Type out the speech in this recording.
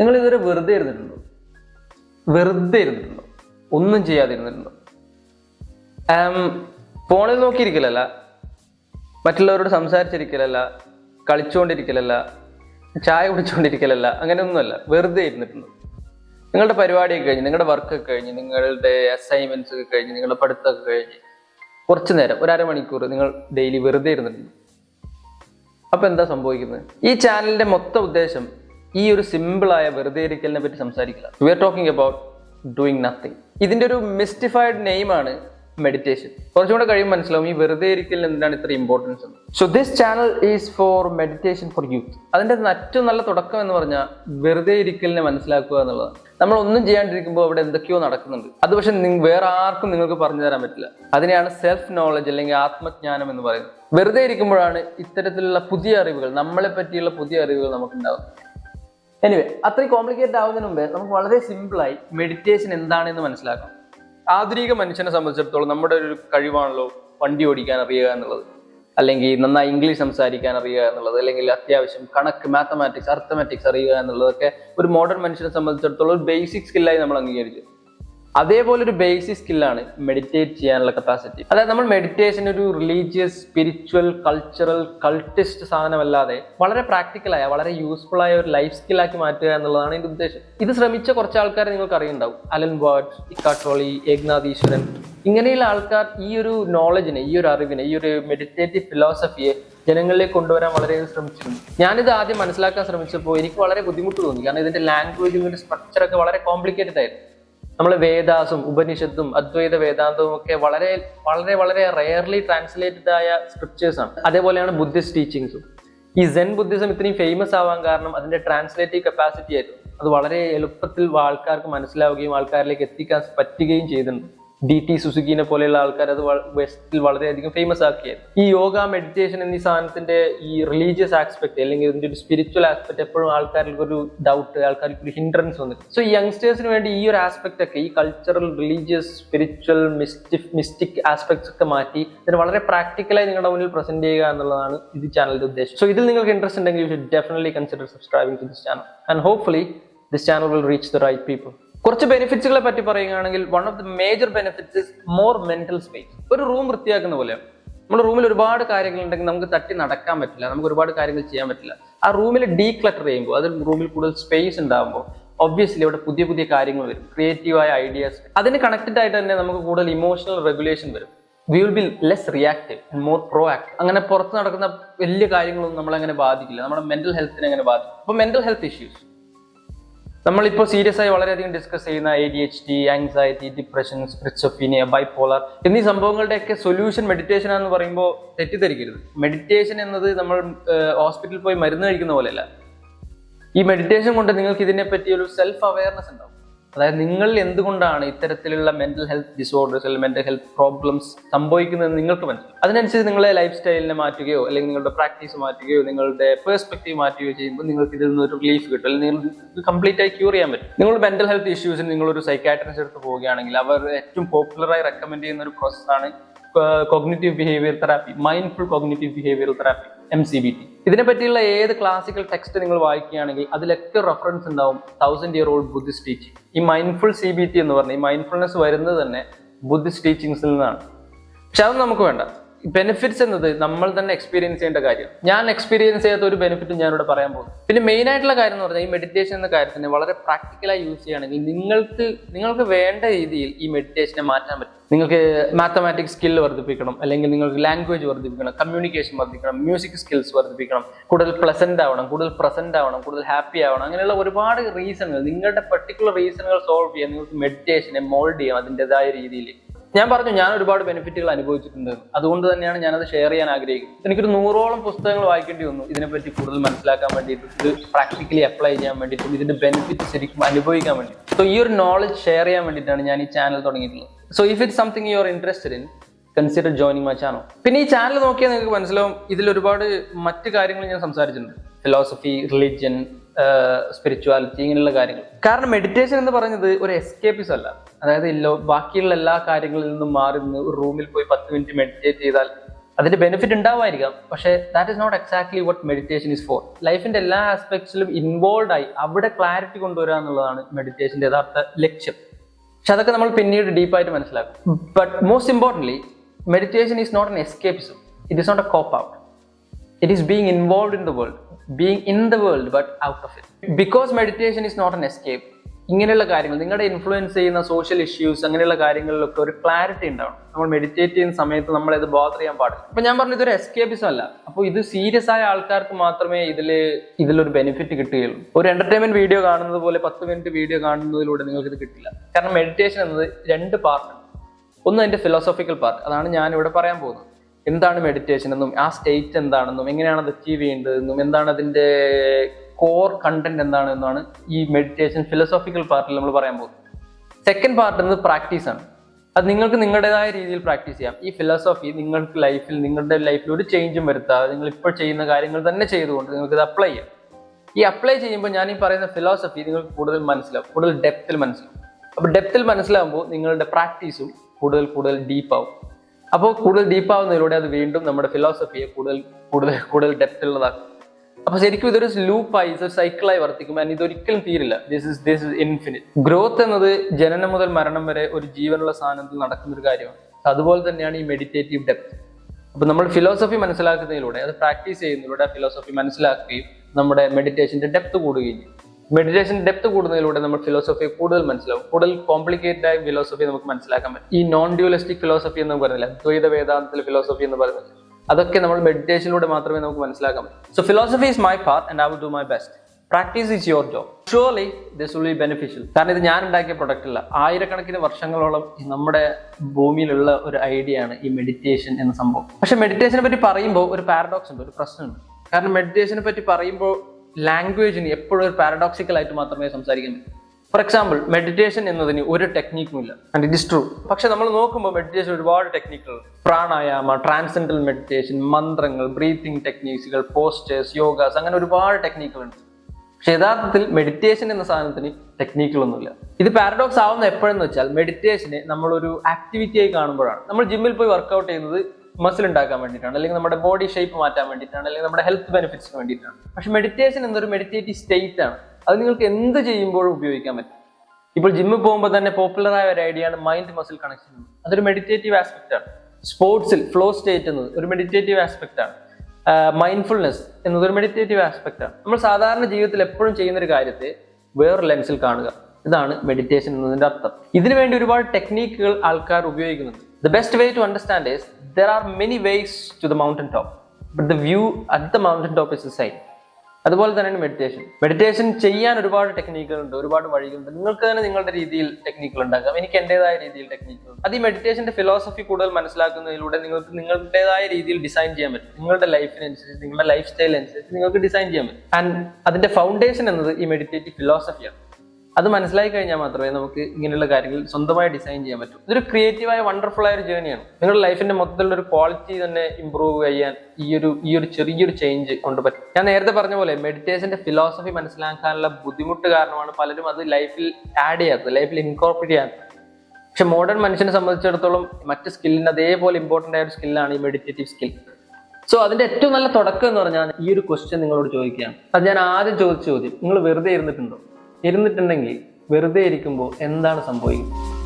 നിങ്ങൾ ഇതുവരെ വെറുതെ ഇരുന്നിട്ടുണ്ടോ? വെറുതെ ഇരുന്നിട്ടുണ്ടോ? ഒന്നും ചെയ്യാതിരുന്നിട്ടുണ്ടോ? ഫോണിൽ നോക്കിയിരിക്കലല്ല. മറ്റുള്ളവരോട് സംസാരിച്ചിരിക്കലല്ല. കളിച്ചുകൊണ്ടിരിക്കലല്ല ചായ കുടിച്ചുകൊണ്ടിരിക്കലല്ല അങ്ങനെയൊന്നുമല്ല. വെറുതെ ഇരുന്നിട്ടുണ്ട്? നിങ്ങളുടെ പരിപാടിയൊക്കെ കഴിഞ്ഞ് നിങ്ങളുടെ വർക്കൊക്കെ കഴിഞ്ഞ് നിങ്ങളുടെ അസൈൻമെന്റ്സ് ഒക്കെ കഴിഞ്ഞ് നിങ്ങളുടെ പഠിത്തമൊക്കെ കഴിഞ്ഞ് കുറച്ച് നേരം ഒരു അരമണിക്കൂർ നിങ്ങൾ ഡെയിലി വെറുതെ ഇരുന്നിട്ടുണ്ട്? അപ്പോൾ എന്താ സംഭവിക്കുന്നത്? ഈ ചാനലിന്റെ മൊത്തം ഉദ്ദേശം ഈ ഒരു സിമ്പിളായ വെറുതെ ഇരിക്കലിനെ പറ്റി സംസാരിക്കില്ല. We are talking about doing nothing ഇതിന്റെ ഒരു മിസ്റ്റിഫൈഡ് നെയിമാണ് മെഡിറ്റേഷൻ കുറച്ചും കൂടെ കഴിയുമ്പോൾ മനസ്സിലാവും ഈ വെറുതെ ഇരിക്കലിന് എന്തിനാണ് ഇത്ര ഇമ്പോർട്ടൻസ് എന്ന്. So this channel is for meditation for youth അതിന്റെ ഏറ്റവും നല്ല തുടക്കം എന്ന് പറഞ്ഞാൽ വെറുതെ ഇരിക്കലിനെ മനസ്സിലാക്കുക എന്നുള്ളതാണ്. നമ്മൾ ഒന്നും ചെയ്യാണ്ടിരിക്കുമ്പോൾ അവിടെ എന്തൊക്കെയോ നടക്കുന്നുണ്ട്. അത് പക്ഷെ വേറെ ആർക്കും നിങ്ങൾക്ക് പറഞ്ഞു തരാൻ പറ്റില്ല. അതിനെയാണ് സെൽഫ് നോളജ് അല്ലെങ്കിൽ ആത്മജ്ഞാനം എന്ന് പറയുന്നത്. വെറുതെ ഇരിക്കുമ്പോഴാണ് ഇത്തരത്തിലുള്ള പുതിയ അറിവുകൾ നമ്മളെ പറ്റിയുള്ള പുതിയ അറിവുകൾ നമുക്ക് ഉണ്ടാകുന്നത് എനിവേ അത്രയും കോംപ്ലിക്കേറ്റഡ് ആവുന്നതിന് മുമ്പേ നമുക്ക് വളരെ സിമ്പിളായി മെഡിറ്റേഷൻ എന്താണെന്ന് മനസ്സിലാക്കാം. ആധുനിക മനുഷ്യനെ സംബന്ധിച്ചിടത്തോളം നമ്മുടെ ഒരു കഴിവാണല്ലോ വണ്ടി ഓടിക്കാൻ അറിയുക എന്നുള്ളത്. അല്ലെങ്കിൽ നന്നായി ഇംഗ്ലീഷ് സംസാരിക്കാൻ അറിയുക എന്നുള്ളത്. അല്ലെങ്കിൽ അത്യാവശ്യം കണക്ക് മാത്തമാറ്റിക്സ് അർത്ഥമാറ്റിക്സ് അറിയുക എന്നുള്ളതൊക്കെ ഒരു മോഡേൺ മനുഷ്യനെ സംബന്ധിച്ചിടത്തോളം ഒരു ബേസിക് സ്കില്ലായി നമ്മൾ അംഗീകരിച്ചു. അതേപോലെ ഒരു ബേസിക് സ്കില്ലാണ് മെഡിറ്റേറ്റ് ചെയ്യാനുള്ള കപ്പാസിറ്റി അതായത് നമ്മൾ മെഡിറ്റേഷൻ ഒരു റിലീജിയസ് സ്പിരിച്വൽ കൾച്ചറൽ കൾട്ടിസ്റ്റ് സാധനമല്ലാതെ വളരെ പ്രാക്ടിക്കലായ വളരെ യൂസ്ഫുൾ ആയ ഒരു ലൈഫ് സ്കില്ലാക്കി മാറ്റുക എന്നുള്ളതാണ് എന്റെ ഉദ്ദേശം. ഇത് ശ്രമിച്ച കുറച്ച് ആൾക്കാരെ നിങ്ങൾക്ക് അറിയുണ്ടാവും. Alan Watts Eckhart Tolle Eknath Easwaran ഇങ്ങനെയുള്ള ആൾക്കാർ ഈ ഒരു നോളജിനെ ഈ ഒരു അറിവിനെ ഈ ഒരു മെഡിറ്റേറ്റീവ് ഫിലോസഫിയെ ജനങ്ങളിലേക്ക് കൊണ്ടുവരാൻ വളരെ ശ്രമിച്ചിട്ടുണ്ട്. ഞാനിത് ആദ്യം മനസ്സിലാക്കാൻ ശ്രമിച്ചപ്പോൾ എനിക്ക് വളരെ ബുദ്ധിമുട്ട് തോന്നി. കാരണം ഇതിന്റെ ലാംഗ്വേജും ഇതിന്റെ സ്ട്രക്ചറൊക്കെ വളരെ കോംപ്ലിക്കേറ്റഡ് ആയിരുന്നു. നമ്മൾ വേദാസും ഉപനിഷത്തും അദ്വൈത വേദാന്തവും ഒക്കെ വളരെ വളരെ വളരെ റെയർലി ട്രാൻസ്ലേറ്റഡ് ആയ സ്ക്രിപ്റ്റേഴ്സ് ആണ്. അതേപോലെയാണ് ബുദ്ധിസ്റ്റ് ടീച്ചിങ്സും ഈ സെൻ ബുദ്ധിസം ഇത്രയും ഫേമസ് ആവാൻ കാരണം അതിന്റെ ട്രാൻസ്ലേറ്റീവ് കപ്പാസിറ്റി ആയിരുന്നു. അത് വളരെ എളുപ്പത്തിൽ ആൾക്കാർക്ക് മനസ്സിലാവുകയും ആൾക്കാരിലേക്ക് എത്തിക്കാൻ പറ്റുകയും ചെയ്തിട്ടുണ്ട്. ഡി ടി സുസുക്കിനെ പോലെയുള്ള ആൾക്കാർ അത് വെസ്റ്റിൽ വളരെയധികം ഫേമസ് ആക്കിയത്. ഈ യോഗ മെഡിറ്റേഷൻ എന്നീ സാധനത്തിന്റെ ഈ റിലീജിയസ് ആസ്പെക്ട് അല്ലെങ്കിൽ ഇതിന്റെ ഒരു സ്പിരിച്വൽ ആസ്പെക്ട് എപ്പോഴും ആൾക്കാർക്ക് ഒരു ഡൗട്ട് ആൾക്കാർക്ക് ഒരു ഹിൻഡ്രൻസ് വന്നു സോ യങ്സ്റ്റേഴ്സിന് വേണ്ടി ഈ ഒരു ആസ്പെക്ട് ഒക്കെ ഈ കൾച്ചറൽ റിലീജിയസ് സ്പിരിച്വൽ മിസ്റ്റിഫ് മിസ്റ്റിക് ആസ്പെക്ട്സ് ഒക്കെ മാറ്റി ഇതിന് വളരെ പ്രാക്ടിക്കലായി നിങ്ങളുടെ മുന്നിൽ പ്രസന്റ് ചെയ്യുക എന്നുള്ളതാണ് ഇത് ചാനലിന്റെ ഉദ്ദേശം. സോ ഇതിൽ നിങ്ങൾക്ക് ഇൻട്രസ്റ്റ് ഉണ്ടെങ്കിൽ you should definitely consider subscribing to this channel and hopefully this channel will reach the right people കുറച്ച് ബെനിഫിറ്റ്സുകളെ പറ്റി പറയുകയാണെങ്കിൽ one of the major benefits is more mental space ഒരു റൂം വൃത്തിയാക്കുന്ന പോലെ. നമ്മുടെ റൂമിൽ ഒരുപാട് കാര്യങ്ങൾ ഉണ്ടെങ്കിൽ നമുക്ക് തട്ടി നടക്കാൻ പറ്റില്ല. നമുക്ക് ഒരുപാട് കാര്യങ്ങൾ ചെയ്യാൻ പറ്റില്ല. ആ റൂമിൽ ഡീക്ലട്ടർ ചെയ്യുമ്പോൾ അതിൽ റൂമിൽ കൂടുതൽ സ്പേസ് ഉണ്ടാകുമ്പോൾ ഒബ്വിയസ്ലി ഇവിടെ പുതിയ പുതിയ കാര്യങ്ങൾ വരും. ക്രിയേറ്റീവായ ഐഡിയാസ് അതിന് കണക്റ്റഡ് ആയിട്ട് തന്നെ നമുക്ക് കൂടുതൽ ഇമോഷണൽ റെഗുലേഷൻ വരും. Will be less reactive and more proactive അങ്ങനെ പുറത്ത് നടക്കുന്ന വലിയ കാര്യങ്ങളൊന്നും നമ്മളങ്ങനെ ബാധിക്കില്ല. നമ്മുടെ മെന്റൽ ഹെൽത്തിനെ അങ്ങനെ ബാധിക്കും അപ്പോൾ മെന്റൽ ഹെൽത്ത് ഇഷ്യൂസ് നമ്മളിപ്പോൾ സീരിയസ് ആയി വളരെയധികം ഡിസ്കസ് ചെയ്യുന്ന A D H D anxiety depression schizophrenia bipolar എന്നീ സംഭവങ്ങളുടെയൊക്കെ സൊല്യൂഷൻ മെഡിറ്റേഷൻ എന്ന് പറയുമ്പോൾ തെറ്റിദ്ധരിക്കരുത്. മെഡിറ്റേഷൻ എന്നത് നമ്മൾ ഹോസ്പിറ്റലിൽ പോയി മരുന്ന് കഴിക്കുന്ന പോലെയല്ല. ഈ മെഡിറ്റേഷൻ കൊണ്ട് നിങ്ങൾക്ക് ഇതിനെപ്പറ്റി ഒരു സെൽഫ് അവയർനെസ് ഉണ്ടാവും. അതായത് നിങ്ങൾ എന്തുകൊണ്ടാണ് ഇത്തരത്തിലുള്ള മെന്റൽ ഹെൽത്ത് ഡിസോർഡേഴ്സ് അല്ലെങ്കിൽ മെന്റൽ ഹെൽത്ത് പ്രോബ്ലംസ് സംഭവിക്കുന്നതെന്ന് നിങ്ങൾക്ക് മനസ്സിലാവും. അതിനനുസരിച്ച് നിങ്ങളെ ലൈഫ് സ്റ്റൈലിനെ മാറ്റുകയോ അല്ലെങ്കിൽ നിങ്ങളുടെ പ്രാക്ടീസ് മാറ്റുകയോ നിങ്ങളുടെ പേഴ്സ്പെക്റ്റീവ് മാറ്റുകയോ ചെയ്യുമ്പോൾ നിങ്ങൾക്ക് ഇതിൽ നിന്ന് ഒരു റിലീഫ് കിട്ടും. അല്ലെങ്കിൽ നിങ്ങൾക്ക് കംപ്ലീറ്റ് ആയി ക്യൂർ ചെയ്യാൻ പറ്റും. നിങ്ങൾ മെന്റൽ ഹെൽത്ത് ഇഷ്യൂസിന് നിങ്ങളൊരു സൈക്കാട്രിസ്റ്റ് എടുത്ത് പോവുകയാണെങ്കിൽ അവർ ഏറ്റവും പോപ്പുലറായി റെക്കമെൻഡ് ചെയ്യുന്ന ഒരു പ്രോസസ്സാണ് cognitive behaviour therapy mindful cognitive behaviour therapy M C B T ഇതിനെ പറ്റിയുള്ള ഏത് ക്ലാസിക്കൽ ടെക്സ്റ്റ് നിങ്ങൾ വായിക്കുകയാണെങ്കിൽ അതിലൊക്കെ റെഫറൻസ് ഉണ്ടാവും thousand year old Buddhist teaching ഈ മൈൻഡ്ഫുൾ സി ബി ടി എന്ന് പറഞ്ഞ ഈ മൈൻഡ്ഫുൾനെസ് വരുന്നത് തന്നെ ബുദ്ധിസ്റ്റ് ടീച്ചിങ്സിൽ നിന്നാണ്. പക്ഷെ അത് നമുക്ക് വേണ്ട. ബെനിഫിറ്റ്സ് എന്നത് നമ്മൾ തന്നെ എക്സ്പീരിയൻസ് ചെയ്യേണ്ട കാര്യം. ഞാൻ എക്സ്പീരിയൻസ് ചെയ്യാത്ത ഒരു ബെനിഫിറ്റും ഞാനിവിടെ പറയാൻ പോകുന്നു. പിന്നെ മെയിൻ ആയിട്ടുള്ള കാര്യം എന്ന് പറഞ്ഞാൽ ഈ മെഡിറ്റേഷൻ എന്ന കാര്യത്തിന് വളരെ പ്രാക്ടിക്കലായി യൂസ് ചെയ്യുകയാണെങ്കിൽ നിങ്ങൾക്ക് നിങ്ങൾക്ക് വേണ്ട രീതിയിൽ ഈ മെഡിറ്റേഷനെ മാറ്റാൻ പറ്റും. നിങ്ങൾക്ക് മാത്തമാറ്റിക്സ് സ്കിൽ വർദ്ധിപ്പിക്കണം അല്ലെങ്കിൽ നിങ്ങൾക്ക് ലാംഗ്വേജ് വർദ്ധിപ്പിക്കണം കമ്മ്യൂണിക്കേഷൻ വർദ്ധിപ്പിക്കണം മ്യൂസിക് സ്കിൽസ് വർദ്ധിപ്പിക്കണം കൂടുതൽ പ്ലസന്റ് ആവണം കൂടുതൽ പ്രസന്റ് ആവണം കൂടുതൽ ഹാപ്പി ആവണം അങ്ങനെയുള്ള ഒരുപാട് റീസണുകൾ നിങ്ങളുടെ പെർട്ടിക്കുലർ റീസണുകൾ സോൾവ് ചെയ്യാൻ നിങ്ങൾക്ക് മെഡിറ്റേഷനെ മോൾഡ് ചെയ്യാം അതിന്റെതായ രീതിയിൽ. ഞാൻ പറഞ്ഞു ഞാൻ ഒരുപാട് ബെനിഫിറ്റുകൾ അനുഭവിച്ചിട്ടുണ്ട്. അതുകൊണ്ട് തന്നെയാണ് ഞാനത് ഷെയർ ചെയ്യാൻ ആഗ്രഹിക്കുന്നത്. എനിക്കൊരു നൂറോളം പുസ്തകങ്ങൾ വായിക്കേണ്ടി വന്നു. ഇതിനെപ്പറ്റി കൂടുതൽ മനസ്സിലാക്കാൻ വേണ്ടിയിട്ട് ഇത് പ്രാക്ടിക്കലി അപ്ലൈ ചെയ്യാൻ വേണ്ടിയിട്ടും ഇതിന്റെ ബെനിഫിറ്റ് ശരിക്കും അനുഭവിക്കാൻ വേണ്ടി സോ ഈ ഒരു നോളജ് ഷെയർ ചെയ്യാൻ വേണ്ടിയിട്ടാണ് ഞാൻ ഈ channel തുടങ്ങിയിട്ടുള്ളത്. So if it something you are interested in consider joining my channel പിന്നെ ഈ ചാനൽ നോക്കിയാൽ നിങ്ങൾക്ക് മനസ്സിലാവും ഇതിൽ ഒരുപാട് മറ്റു കാര്യങ്ങൾ ഞാൻ സംസാരിച്ചിട്ടുണ്ട്. ഫിലോസഫി റിലിജ്യൻ സ്പിരിച്വാലിറ്റി ഇങ്ങനെയുള്ള കാര്യങ്ങൾ. കാരണം മെഡിറ്റേഷൻ എന്ന് പറയുന്നത് ഒരു എസ്കേപ്പിസ് അല്ല. അതായത് ബാക്കിയുള്ള എല്ലാ കാര്യങ്ങളിൽ നിന്നും മാറി നിന്ന് ഒരു റൂമിൽ പോയി പത്ത് മിനിറ്റ് മെഡിറ്റേറ്റ് ചെയ്താൽ അതിന്റെ ബെനിഫിറ്റ് ഉണ്ടാവുമായിരിക്കാം പക്ഷേ that is not exactly what meditation is for ലൈഫിന്റെ എല്ലാ ആസ്പെക്ട്സിലും ഇൻവോൾവ് ആയി അവിടെ ക്ലാരിറ്റി കൊണ്ടുവരിക എന്നുള്ളതാണ് മെഡിറ്റേഷന്റെ യഥാർത്ഥ ലക്ഷ്യം. പക്ഷെ അതൊക്കെ നമ്മൾ പിന്നീട് ഡീപ്പായിട്ട് മനസ്സിലാക്കും. But most importantly meditation is not an escapism it is not a cop out it is being involve in the world. Being in the world but out of it because meditation is not an escape ഇങ്ങനെയുള്ള കാര്യങ്ങൾ നിങ്ങളുടെ influence ചെയ്യുന്ന social issues അങ്ങനെയുള്ള കാര്യങ്ങളിലൊക്കെ ഒരു clarity ഉണ്ടാവും നമ്മൾ meditate ചെയ്യുന്ന സമയത്ത് നമ്മൾ ഇത് ബോധർ ചെയ്യാൻ പാടില്ല. അപ്പൊ ഞാൻ പറഞ്ഞു ഇതൊരു എസ്കേപ്പിസം അല്ല. അപ്പോൾ ഇത് സീരിയസ് ആയ ആൾക്കാർക്ക് മാത്രമേ ഇതിൽ ഇതിലൊരു ബെനിഫിറ്റ് കിട്ടുകയുള്ളൂ. ഒരു എന്റർടൈൻമെന്റ് വീഡിയോ കാണുന്നത് പോലെ പത്ത് മിനിറ്റ് വീഡിയോ കാണുന്നതിലൂടെ നിങ്ങൾക്ക് ഇത് കിട്ടില്ല. കാരണം മെഡിറ്റേഷൻ എന്നത് രണ്ട് പാർട്ടാണ് ഒന്ന് അതിന്റെ ഫിലോസോഫിക്കൽ പാർട്ട് അതാണ് ഞാൻ ഇവിടെ പറയാൻ പോകുന്നത്. എന്താണ് മെഡിറ്റേഷൻ എന്നും ആ സ്റ്റേറ്റ് എന്താണെന്നും എങ്ങനെയാണ് അത് അച്ചീവ് ചെയ്യേണ്ടതെന്നും എന്താണ് അതിന്റെ കോർ കണ്ടന്റ് എന്താണെന്നാണ് ഈ മെഡിറ്റേഷൻ ഫിലോസോഫിക്കൽ പാർട്ടിൽ നമ്മൾ പറയാൻ പോകുന്നത്. സെക്കൻഡ് പാർട്ട് എന്നത് പ്രാക്ടീസാണ് അത് നിങ്ങൾക്ക് നിങ്ങളുടേതായ രീതിയിൽ പ്രാക്ടീസ് ചെയ്യാം. ഈ ഫിലോസോഫി നിങ്ങൾക്ക് ലൈഫിൽ നിങ്ങളുടെ ലൈഫിൽ ഒരു ചേഞ്ചും വരുത്താതെ നിങ്ങൾ ഇപ്പോൾ ചെയ്യുന്ന കാര്യങ്ങൾ തന്നെ ചെയ്തുകൊണ്ട് നിങ്ങൾക്ക് ഇത് അപ്ലൈ ചെയ്യാം. ഈ അപ്ലൈ ചെയ്യുമ്പോൾ ഞാൻ ഈ പറയുന്ന ഫിലോസഫി നിങ്ങൾക്ക് കൂടുതൽ മനസ്സിലാവും കൂടുതൽ ഡെപ്തിൽ മനസ്സിലാവും. അപ്പോൾ ഡെപ്തിൽ മനസ്സിലാകുമ്പോൾ നിങ്ങളുടെ പ്രാക്ടീസും കൂടുതൽ കൂടുതൽ ഡീപ്പ് ആവും. അപ്പോൾ കൂടുതൽ ഡീപ്പാവുന്നതിലൂടെ അത് വീണ്ടും നമ്മുടെ ഫിലോസഫിയെ കൂടുതൽ കൂടുതൽ കൂടുതൽ ഡെപ്ത് ഉള്ളതാക്കും. അപ്പൊ ശരിക്കും ഇതൊരു ലൂപ്പായി ഇതൊരു സൈക്കിളായി വർത്തിക്കും ആൻഡ് ഇതൊരിക്കലും തീരില്ല. This is this is infinite growth എന്നത് ജനനം മുതൽ മരണം വരെ ഒരു ജീവനുള്ള സാധനത്തിൽ നടക്കുന്ന ഒരു കാര്യമാണ് അതുപോലെ തന്നെയാണ് ഈ മെഡിറ്റേറ്റീവ് ഡെപ്ത് അപ്പൊ നമ്മൾ ഫിലോസഫി മനസ്സിലാക്കുന്നതിലൂടെ അത് പ്രാക്ടീസ് ചെയ്യുന്നതിലൂടെ ആ ഫിലോസഫി മനസ്സിലാക്കുകയും നമ്മുടെ മെഡിറ്റേഷന്റെ ഡെപ്ത് കൂടുകയും ചെയ്യും. മെഡിറ്റേഷൻ ഡെപ്ത് കൂടുന്നതിലൂടെ നമ്മൾ ഫിലോസഫി കൂടുതൽ മനസ്സിലാവും. കൂടുതൽ കോംപ്ലിക്കേറ്റഡ് ആയ ഫിലോസഫി നമുക്ക് മനസ്സിലാക്കാൻ പറ്റും. ഈ നോൺ ഡ്യൂലിസ്റ്റിക് ഫിലോസഫി എന്ന് പറഞ്ഞില്ല ദ്വൈത വേദാന്തത്തിലെ ഫിലോസഫി എന്ന് പറയുന്നില്ല അതൊക്കെ നമ്മൾ മെഡിറ്റേഷനിലൂടെ മാത്രമേ നമുക്ക് മനസ്സിലാക്കാൻ പറ്റൂ. So philosophy is my path and I will do my best practice is your job surely this will be beneficial കാരണം ഇത് ഞാൻ ഉണ്ടാക്കിയ പ്രൊഡക്റ്റ് അല്ല. ആയിരക്കണക്കിന് വർഷങ്ങളോളം നമ്മുടെ ഭൂമിയിലുള്ള ഒരു ഐഡിയ ആണ് ഈ മെഡിറ്റേഷൻ എന്ന സംഭവം. പക്ഷെ മെഡിറ്റേഷനെ പറ്റി പറയുമ്പോൾ ഒരു പാരഡോക്സ് ഉണ്ട് ഒരു പ്രശ്നമുണ്ട്. കാരണം മെഡിറ്റേഷനെ പറ്റി പറയുമ്പോൾ ലാംഗ്വേജിന് എപ്പോഴും ഒരു പാരഡോക്സിക്കൽ ആയിട്ട് മാത്രമേ സംസാരിക്കാൻ പറ്റൂ. ഫോർ എക്സാമ്പിൾ മെഡിറ്റേഷൻ എന്നതിന് ഒരു ടെക്നിക്കും ഇല്ല. ആൻഡ് ഇറ്റ് ഇസ് ട്രൂ പക്ഷെ നമ്മൾ നോക്കുമ്പോൾ മെഡിറ്റേഷൻ ഒരുപാട് ടെക്നിക്കുകൾ പ്രാണായാമ ട്രാൻസെൻഡൽ മെഡിറ്റേഷൻ മന്ത്രങ്ങൾ ബ്രീത്തിങ് ടെക്നീക്സുകൾ പോസ്റ്റേഴ്സ് യോഗാസ് അങ്ങനെ ഒരുപാട് ടെക്നിക്കുകളുണ്ട് പക്ഷെ യഥാർത്ഥത്തിൽ മെഡിറ്റേഷൻ എന്ന സാധനത്തിന് ടെക്നിക്കുകളൊന്നുമില്ല ഇത് പാരഡോക്സ് ആവുന്ന എപ്പോഴെന്ന് വെച്ചാൽ മെഡിറ്റേഷനെ നമ്മളൊരു ആക്ടിവിറ്റിയായി കാണുമ്പോഴാണ്. നമ്മൾ ജിമ്മിൽ പോയി വർക്കൗട്ട് ചെയ്യുന്നത് മസിൽ ഉണ്ടാക്കാൻ വേണ്ടിയിട്ടാണ് അല്ലെങ്കിൽ നമ്മുടെ ബോഡി ഷേപ്പ് മാറ്റാൻ വേണ്ടിയിട്ടാണ് അല്ലെങ്കിൽ നമ്മുടെ ഹെൽത്ത് ബെനിഫിറ്റ്സിന് വേണ്ടിയിട്ടാണ്. പക്ഷെ മെഡിറ്റേഷൻ എന്നൊരു മെഡിറ്റേറ്റീവ് സ്റ്റേറ്റ് ആണ്. അത് നിങ്ങൾക്ക് എന്ത് ചെയ്യുമ്പോഴും ഉപയോഗിക്കാൻ പറ്റും. ഇപ്പോൾ ജിമ്മിൽ പോകുമ്പോൾ തന്നെ പോപ്പുലറായ ഒരു ഐഡിയ ആണ് മൈൻഡ് മസിൽ കണക്ഷൻ അതൊരു മെഡിറ്റേറ്റീവ് ആസ്പെക്ട് ആണ്. സ്പോർട്സിൽ ഫ്ലോ സ്റ്റേറ്റ് എന്നത് ഒരു മെഡിറ്റേറ്റീവ് ആസ്പെക്ട് ആണ്. മൈൻഡ്ഫുൾനെസ് എന്നത് ഒരു മെഡിറ്റേറ്റീവ് ആസ്പെക്ട് ആണ്. നമ്മൾ സാധാരണ ജീവിതത്തിൽ എപ്പോഴും ചെയ്യുന്ന ഒരു കാര്യത്തെ വേറൊരു ലെൻസിൽ കാണുക. ഇതാണ് മെഡിറ്റേഷൻ എന്നതിന്റെ അർത്ഥം. ഇതിനു വേണ്ടി ഒരുപാട് ടെക്നീക്കുകൾ ആൾക്കാർ ഉപയോഗിക്കുന്നുണ്ട്. The best way to understand is there are many ways to the mountaintop, but the view at the mountaintop is the same. അതുപോലെ തന്നെയാണ് മെഡിറ്റേഷൻ മെഡിറ്റേഷൻ ചെയ്യാൻ ഒരുപാട് ടെക്നിക്കുകളുണ്ട് ഒരുപാട് വഴികളുണ്ട്. നിങ്ങൾക്ക് തന്നെ നിങ്ങളുടെ രീതിയിൽ ടെക്നിക്കുകൾ ഉണ്ടാക്കാം. എനിക്ക് എന്റെതായ രീതിയിൽ ടെക്നിക്കുകൾ അത് ഈ മെഡിറ്റേഷന്റെ ഫിലോസഫി കൂടുതൽ മനസ്സിലാക്കുന്നതിലൂടെ നിങ്ങൾക്ക് നിങ്ങളുടേതായ രീതിയിൽ ഡിസൈൻ ചെയ്യാൻ പറ്റും. നിങ്ങളുടെ ലൈഫിനനുസരിച്ച് നിങ്ങളുടെ ലൈഫ് സ്റ്റൈൽ അനുസരിച്ച് നിങ്ങൾക്ക് ഡിസൈൻ ചെയ്യാൻ പറ്റും. ആൻഡ് അതിന്റെ ഫൗണ്ടേഷൻ എന്നത് ഈ മെഡിറ്റേറ്റീവ് ഫിലോസഫിയാണ് അത് മനസ്സിലാക്കി കഴിഞ്ഞാൽ മാത്രമേ നമുക്ക് ഇങ്ങനെയുള്ള കാര്യങ്ങൾ സ്വന്തമായി ഡിസൈൻ ചെയ്യാൻ പറ്റൂ. ഇതൊരു ക്രിയേറ്റീവായ വണ്ടർഫുൾ ആയ ഒരു ജേണിയാണ് നിങ്ങളുടെ ലൈഫിന്റെ മൊത്തത്തിലുള്ള ഒരു ക്വാളിറ്റി തന്നെ ഇമ്പ്രൂവ് ചെയ്യാൻ ഈ ഒരു ഈ ഒരു ചെറിയൊരു ചേഞ്ച് കൊണ്ട് പറ്റും. ഞാൻ നേരത്തെ പറഞ്ഞ പോലെ മെഡിറ്റേഷന്റെ ഫിലോസഫി മനസ്സിലാക്കാനുള്ള ബുദ്ധിമുട്ട് കാരണമാണ് പലരും അത് ലൈഫിൽ ആഡ് ചെയ്യാത്തത് ലൈഫിൽ ഇൻകോർപ്പറേറ്റ് ചെയ്യാത്തത് പക്ഷെ മോഡേൺ മനുഷ്യനെ സംബന്ധിച്ചിടത്തോളം മറ്റ് സ്കില്ലിന് അതേപോലെ ഇമ്പോർട്ടന്റ് ആയ ഒരു സ്കില്ലാണ് ഈ മെഡിറ്റേറ്റീവ് സ്കിൽ സോ അതിന്റെ ഏറ്റവും നല്ല തുടക്കം എന്ന് പറഞ്ഞാൽ ഈ ഒരു ക്വസ്റ്റ്യൻ നിങ്ങളോട് ചോദിക്കുകയാണ്. അത് ഞാൻ ആദ്യം ചോദിച്ച ചോദ്യം നിങ്ങൾ വെറുതെ ഇരുന്നിട്ടുണ്ടോ? ഇരുന്നിട്ടുണ്ടെങ്കിൽ വെറുതെ ഇരിക്കുമ്പോൾ എന്താണ് സംഭവിക്കുന്നത്?